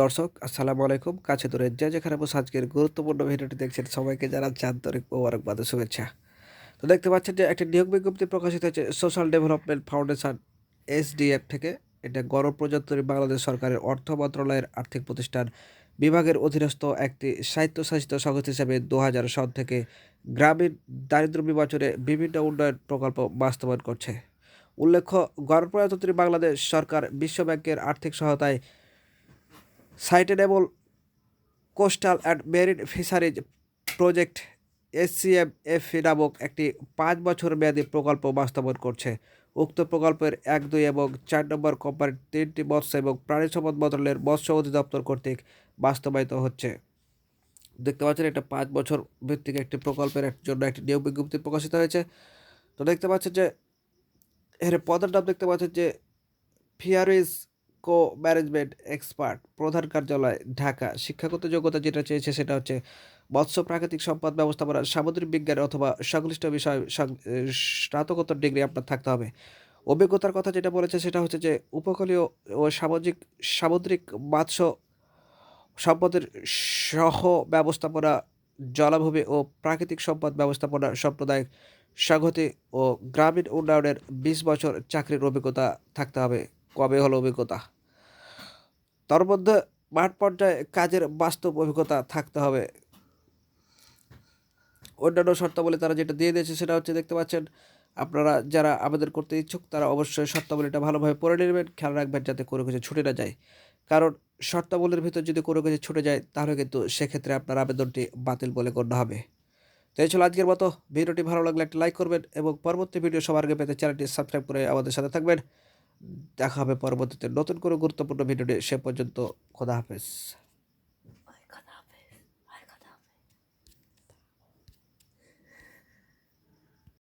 দর্শক, আসসালামু আলাইকুম। কাছে দূরে যে যেখানে বসে আজকের গুরুত্বপূর্ণ ভিডিওটি দেখছেন। সবাইকে জানাচ্ছি আন্তরিক মোবারকবাদ শুভেচ্ছা। তো দেখতে পাচ্ছেন যে একটি নিয়োগ বিজ্ঞপ্তি প্রকাশিত হয়েছে সোশ্যাল ডেভেলপমেন্ট ফাউন্ডেশন এসডিএফ থেকে। এটা গণপ্রজাতন্ত্রী বাংলাদেশ সরকারের অর্থ মন্ত্রণালয়ের আর্থিক প্রতিষ্ঠান বিভাগের অধীনস্থ একটি স্বায়ত্তশাসিত সংস্থা হিসেবে দু হাজার সন থেকে গ্রামীণ দারিদ্র্য বিমোচনে বিভিন্ন উন্নয়ন প্রকল্প বাস্তবায়ন করছে। উল্লেখ্য, গণপ্রজাতন্ত্রী বাংলাদেশ সরকার বিশ্ব ব্যাংকের আর্থিক সহায়তায় sustainable coastal and marine fisheries project SCMF নামক একটি পাঁচ বছর মেয়াদী প্রকল্প বাস্তবায়ন করছে। উক্ত প্রকল্পের এক, দুই এবং চার নম্বর কোম্পানির তিনটি মৎস্য এবং প্রাণী সম্পদ মন্ত্রণালয়ের মৎস্য অধিদপ্তর কর্তৃক বাস্তবায়িত হচ্ছে। দেখতে পাচ্ছেন, এটা পাঁচ বছর ভিত্তিক একটি প্রকল্পের জন্য একটি নিয়োগ বিজ্ঞপ্তি প্রকাশিত হয়েছে। তো দেখতে পাচ্ছেন যে, এর পদের নাম দেখতে পাচ্ছেন যে ফিয়ারিস কো ম্যানেজমেন্ট এক্সপার্ট, প্রধান কার্যালয়, ঢাকা। শিক্ষাগত যোগ্যতা যেটা চেয়েছে সেটা হচ্ছে মৎস্য প্রাকৃতিক সম্পদ ব্যবস্থাপনা সামুদ্রিক বিজ্ঞান অথবা সংশ্লিষ্ট বিষয় স্নাতকোত্তর ডিগ্রি আপনার থাকতে হবে। অভিজ্ঞতার কথা যেটা বলেছে সেটা হচ্ছে যে উপকূলীয় ও সামাজিক সামুদ্রিক মৎস্য সম্পদের সহ ব্যবস্থাপনা, জলাভূমি ও প্রাকৃতিক সম্পদ ব্যবস্থাপনা সম্প্রদায় সংহতি ও গ্রামীণ উন্নয়নের বিশ বছর চাকরির অভিজ্ঞতা থাকতে হবে। কবে হলো অভিজ্ঞতা? তার মধ্যে মাঠ পর্যায়ে কাজের বাস্তব অভিজ্ঞতা থাকতে হবে। অন্যান্য শর্তাবলী তারা যেটা দিয়ে দিয়েছে সেটা হচ্ছে দেখতে পাচ্ছেন, আপনারা যারা আবেদন করতে ইচ্ছুক তারা অবশ্যই শর্তাবলীটা ভালোভাবে পড়ে নেবেন, খেয়াল রাখবেন যাতে কোনো কিছু ছুটে না যায়। কারণ শর্তাবলীর ভিতর যদি কোনো কিছু ছুটে যায় তাহলে কিন্তু সেক্ষেত্রে আপনার আবেদনটি বাতিল বলে গণ্য হবে। তো এই ছিল আজকের মতো। ভিডিওটি ভালো লাগলে একটা লাইক করবেন এবং পরবর্তী ভিডিও সবার আগে পেতে চ্যানেলটি সাবস্ক্রাইব করে আমাদের সাথে থাকবেন। দেখা হবে পরবর্তীতে নতুন কোনো গুরুত্বপূর্ণ ভিডিওটি সে পর্যন্ত খোদা হাফেজ।